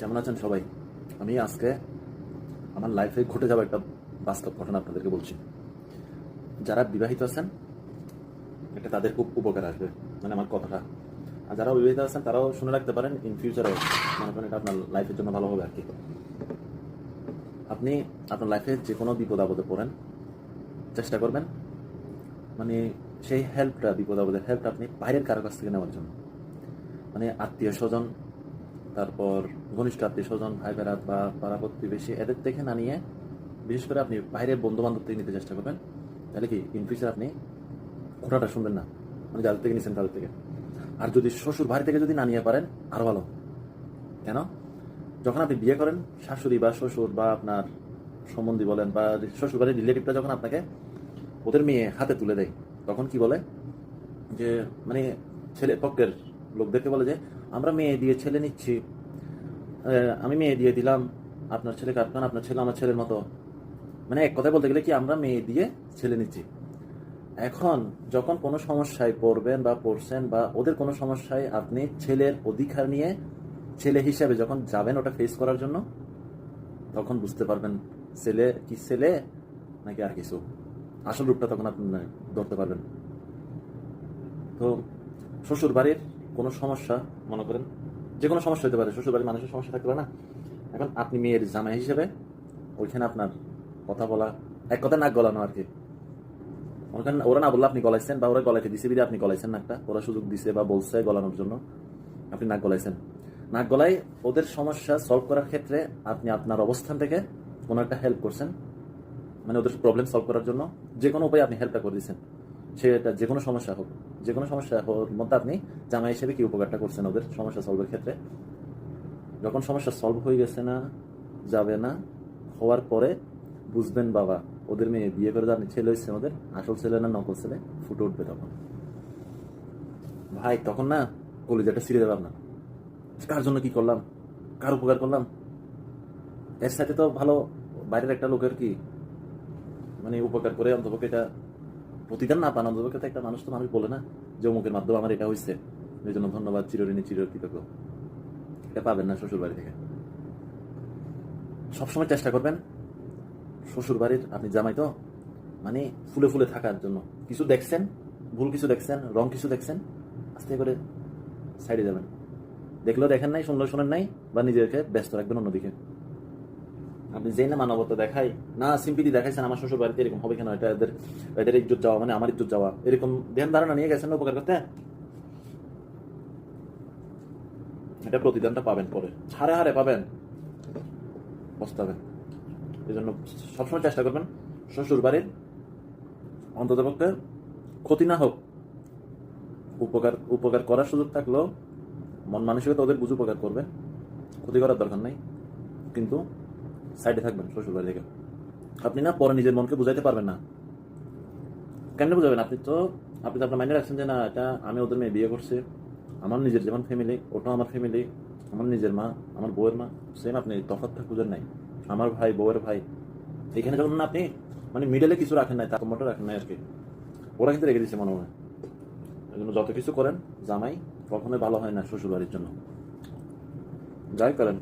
কেমন আছেন সবাই? আমি আজকে আমার লাইফে ঘটে যাওয়া একটা বাস্তব ঘটনা আপনাদেরকে বলছি। যারা বিবাহিত আছেন, এটা তাদের খুব উপকার আসবে মানে আমার কথাটা। আর যারা বিবাহিত আছেন, তারাও শুনে রাখতে পারেন ইন ফিউচারে মনে করেন এটা আপনার লাইফের জন্য ভালো হবে আর কি। আপনি আপনার লাইফে যে কোনো বিপদ আপদে পড়েন, চেষ্টা করবেন মানে সেই হেল্পটা বিপদ আপদের হেল্পটা আপনি বাইরের কারও কাছ থেকে নেওয়ার জন্য। মানে আত্মীয় স্বজন তারপর ঘনিষ্ঠ আত্মীয় স্বজন ভাই বেড়াত বা পাড়া প্রতিবেশী, এদের থেকে না নিয়ে, বিশেষ করে আপনি বাইরের বন্ধু বান্ধব থেকে নিতে চেষ্টা করবেন, তাহলে কি ইন ফিউচার আপনি ঘোড়াটা শুনবেন না? মানে যাদের থেকে নিচ্ছেন তাদের থেকে। আর যদি শ্বশুর বাড়ি থেকে যদি না নিয়ে পারেন, আরও ভালো। কেন? যখন আপনি বিয়ে করেন, শাশুড়ি বা শ্বশুর বা আপনার সম্বন্ধী বলেন বা শ্বশুর বাড়ির রিলেটিভটা যখন আপনাকে ওদের মেয়ে হাতে তুলে দেয়, তখন কি বলে? যে মানে ছেলে পক্ষের লোকদেরকে বলে যে আমরা মেয়ে দিয়ে ছেলে নিচ্ছি। আমি মেয়ে দিয়ে দিলাম, আপনার ছেলে আপনার আপনার ছেলে আমার ছেলের মতো। মানে এক কথায় বলতে গেলে কি আমরা মেয়ে দিয়ে ছেলে নিচ্ছি? এখন যখন কোনো সমস্যায় পড়বেন বা পড়ছেন বা ওদের কোনো সমস্যায় আপনি ছেলের অধিকার নিয়ে ছেলে হিসাবে যখন যাবেন ওটা ফেস করার জন্য, তখন বুঝতে পারবেন ছেলে কি ছেলে নাকি আর কিছু। আসল রূপটা তখন আপনি ধরতে পারবেন। তো শ্বশুর বাড়ির কোনো সমস্যা, মনে করেন, যে কোনো সমস্যা হতে পারে শ্বশুর বাড়ির মানুষের সমস্যা থাকতে পারে না। এখন আপনি মেয়ের জামাই হিসেবে ওইখানে আপনার কথা বলা, এক কথা নাক গলানো আর কি। ওখানে ওরা না বললে আপনি গলাইছেন বা ওরা গলাইতে দিছে বিদে আপনি গলাইছেন নাকটা। ওরা সুযোগ দিছে বা বলছে গলানোর জন্য, আপনি নাক গলাইছেন। নাক গলাই ওদের সমস্যা সলভ করার ক্ষেত্রে আপনি আপনার অবস্থান থেকে কোনো একটা হেল্প করছেন। মানে ওদের প্রবলেম সলভ করার জন্য যে কোনো উপায়ে আপনি হেল্পটা করে দিচ্ছেন সেটা যে কোনো সমস্যা হোক। যে কোনো সমস্যা হোক, মধ্যে আপনি জামাই হিসেবে কি উপকারটা করছেন ওদের সমস্যা সলভের ক্ষেত্রে? যখন সমস্যা সলভ হয়ে গেছে না, যাবে না, হওয়ার পরে বুঝবেন বাবা, ওদের মেয়ে বিয়ে করে আপনি ছেলে হচ্ছে ওদের, আসল ছেলে না নকল ছেলে, ফুটে উঠবে তখন। ভাই, তখন না কলিজাটা ছিঁড়ে দেবে আপনার। কার জন্য কি করলাম? কার উপকার করলাম? এর সাথে তো ভালো, বাইরের একটা লোকের কি মানে উপকার করে অন্তপক্ষে এটা প্রতিদান না পান অন্তপক্ষে তো একটা মানুষ তো মানুষ বলে না যে অমুকের মাধ্যমে আমার এটা হয়েছে এই জন্য ধন্যবাদ, চিরঋণী, চিরকৃতজ্ঞ। এটা পাবেন না শ্বশুর বাড়ি থেকে। সবসময় চেষ্টা করবেন শ্বশুর বাড়ির আপনি জামাই তো মানে ফুলে ফুলে থাকার জন্য। কিছু দেখছেন, ভুল কিছু দেখছেন, রং কিছু দেখছেন, আস্তে করে সাইডে যাবেন। দেখলেও দেখেন নাই, শুনলেও শোনেন নাই, বা নিজেকে ব্যস্ত রাখবেন অন্যদিকে। আপনি যেই না মানবতা দেখাই, না সিম্পিটি দেখাইছেন আমার শ্বশুর বাড়িতে এরকম হবে কেন? এটা এদের এদের ইজ্জত যাওয়া মানে আমার ইজ্জত যাওয়া। এরকম ধ্যান ধারণা নিয়ে গেছেন উপকার করতে? এটা প্রতিদানটা পাবেন পরে। হারে হারে পাবেন। পস্তাবেন। এই জন্য সবসময় চেষ্টা করবেন শ্বশুর বাড়ির অন্তত অন্ততপক্ষে ক্ষতি না হোক। উপকার উপকার করার সুযোগ থাকলেও মন মানসিকতা ওদের বুঝ উপকার করবে। ক্ষতি করার দরকার নাই। কিন্তু সাইডে থাকবেন, শ্বশুর বাড়ি থেকে আপনি না পরে নিজের মনকে বুঝাইতে পারবেন না। কেন বুঝাবেন? আপনি তো আপনি তো আপনার মাইন্ডে রাখছেন যে, না, এটা আমি ওদের মেয়ে বিয়ে করছি। আমার নিজের যেমন ফ্যামিলি ওটাও আমার ফ্যামিলি আমার নিজের মা, আমার বউয়ের মা সেম আপনি, তফাৎটা খুঁজেন নাই। আমার ভাই, বউয়ের ভাই, এখানে যখন না আপনি মানে মিডলে কিছু রাখেন নাই তাকমটা রাখেন নাই আর কি ওরা কিন্তু রেখে দিচ্ছে মনে হয় এই জন্য যত কিছু করেন, জামাই কখনোই ভালো হয় না শ্বশুর বাড়ির জন্য। যাই করেন।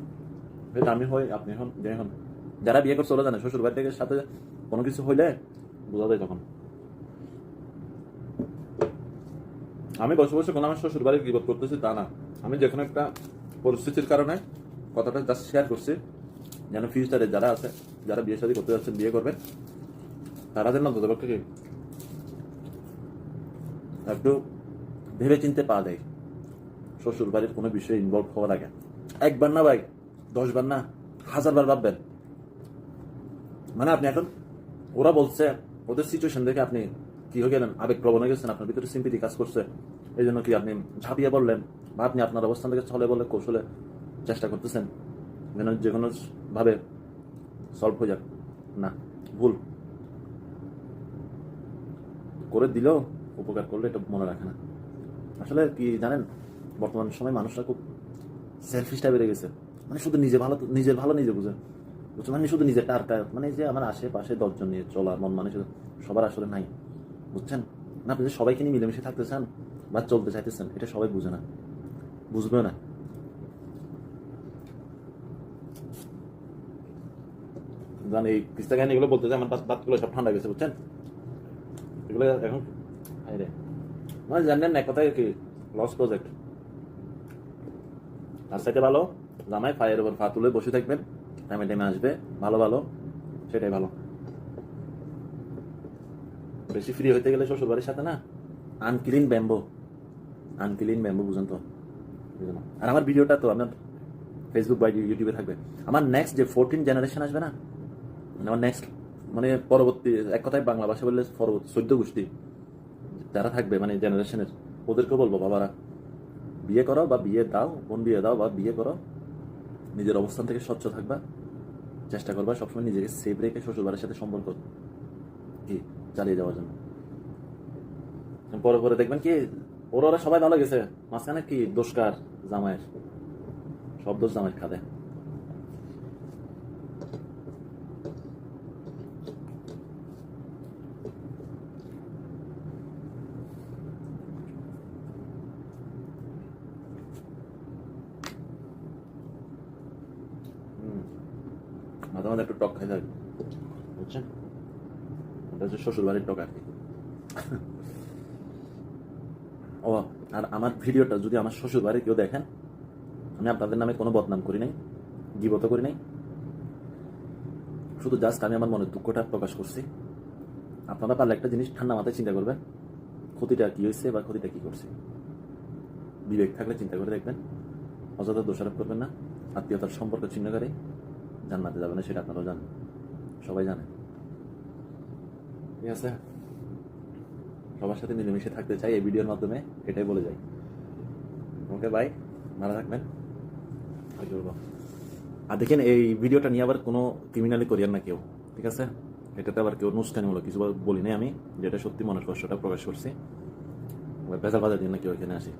আমি হই, আপনি হন, যে হন। যারা বিয়ে করছে, ওরা জানে, শ্বশুর বাড়ি থেকে সাথে কোনো কিছু হইলে বোঝা যায় তখন। আমি বসে বসে কোনো আমার শ্বশুর বাড়ির বিপদ করতেছি তা না। আমি যে কোনো একটা পরিস্থিতির কারণে কথাটা জাস্ট শেয়ার করছি, যেন ফিউচারে যারা আছে, যারা বিয়ে শাদী করতে যাচ্ছেন, বিয়ে করবেন, তারা যেন অন্ততপক্ষে কি? একটু ভেবে চিনতে পা দেয়। শ্বশুর বাড়ির কোনো বিষয়ে ইনভলভ হওয়ার আগে। একবার না ভাই, দশবার না, হাজারবার ভাববেন। মানে আপনি এখন, ওরা বলছে, ওদের সিচুয়েশন দেখে আপনি কি হয়ে গেলেন? আবেগ প্রবণ হয়ে গেছেন, আপনার ভিতরে সিম্পিতি কাজ করছে। এই জন্য কি আপনি ঝাঁপিয়ে বললেন বা আপনি আপনার অবস্থান থেকে চলে বলে কৌশলে চেষ্টা করতেছেন? যেন যে কোনো ভাবে সলভ হয়ে যাক। না, ভুল। করে দিলেও উপকার করলে এটা মনে রাখে না। আসলে কি জানেন, বর্তমান সময় মানুষরা খুব সেলফিশটা বেড়ে গেছে। মানে শুধু নিজে ভালো, নিজের ভালো নিজে বুঝে। বুঝছ? মানে শুধু নিজের টার্টা মানে যে আমার আশেপাশে দশজন নিয়ে চলার মন মানে সবার আসলে নাই, বুঝছেন? না আপনি যে সবাইকে নিয়ে মিলেমিশে থাকতে চান বা চলতে চাইতেছেন, এটা সবাই বুঝে না, বুঝবেও না। জান, এই কিস্তা গান এগুলো বলতে আমার বাত- বাতগুলো সব ঠান্ডা গেছে, বুঝছেন? এগুলো এখন রে। মানে জানেন না কথাই কি লস প্রজেক্ট আর সাইডে ভালো, জামাই পায়ের ওপর পা তুলে বসে থাকবেন। টাইমে টাইমে আসবে। ভালো ভালো, সেটাই ভালো। বেশি ফ্রি হইতে গেলে শ্বশুর বাড়ির সাথে না আনক্লিন ব্যাম্বো আনক্লিন ব্যাম্বো বুঝেন তো আর আমার ভিডিওটা তো আপনার ফেসবুক বা ইউটিউবে থাকবে। আমার নেক্সট যে ফোরটিন জেনারেশন আসবে না মানে আমার নেক্সট মানে পরবর্তী, এক কথায় বাংলা ভাষা বললে পরবর্তী চোদ্দ গোষ্ঠী যারা থাকবে মানে জেনারেশনের ওদেরকে বলব বাবারা, বিয়ে করো বা বিয়ে দাও, বোন বিয়ে দাও বা বিয়ে করো, নিজের অবস্থান থেকে স্বচ্ছ থাকবা। চেষ্টা করবা সবসময় নিজেকে সেভ রেখে শ্বশুরবাড়ির সাথে সম্পর্ক কি চালিয়ে যাওয়ার জন্য। পরে পরে দেখবেন কি, ওরা ওরা সবাই ভালো গেছে, মাঝখানে কি দোষকার জামাইয়ের? সব দোষ জামাইয়ের খাদে। মাঝে একটু টক খাই থাকে বুঝছেন? ওটা হচ্ছে শ্বশুর বাড়ির টক আর কি। ও, আর আমার ভিডিওটা যদি আমার শ্বশুর বাড়ি কেউ দেখেন, আমি আপনাদের নামে কোনো বদনাম করি নাই, গিবত করি নাই। শুধু জাস্ট আমি আমার মনের দুঃখটা প্রকাশ করছি। আপনারা পারলে একটা জিনিস ঠান্ডা মাথায় চিন্তা করবেন, ক্ষতিটা কি হয়েছে বা ক্ষতিটা কি করছে। বিবেক থাকলে চিন্তা করে দেখবেন, অযথা দোষারোপ করবেন না, আত্মীয়তার সম্পর্ক ছিন্ন করে। জান্নাতে যাবে না সেটা আপনারাও জানেন। সবাই জানে। ঠিক আছে? সবার সাথে মিলেমিশে থাকতে চাই এই ভিডিওর মাধ্যমে, এটাই বলে যাই। ওকে বাই ভালো থাকবেন। আর? আর দেখেন, এই ভিডিওটা নিয়ে আবার কোনো ক্রিমিনালি করিয়ার না কেউ। ঠিক আছে? এটাতে আবার কেউ অনুষ্ঠানিমূলক কিছু বলি নাই আমি, যেটা সত্যি মনের কষ্টটা প্রকাশ করছি। বেজাল বাজার দিন না কেউ এখানে আসি।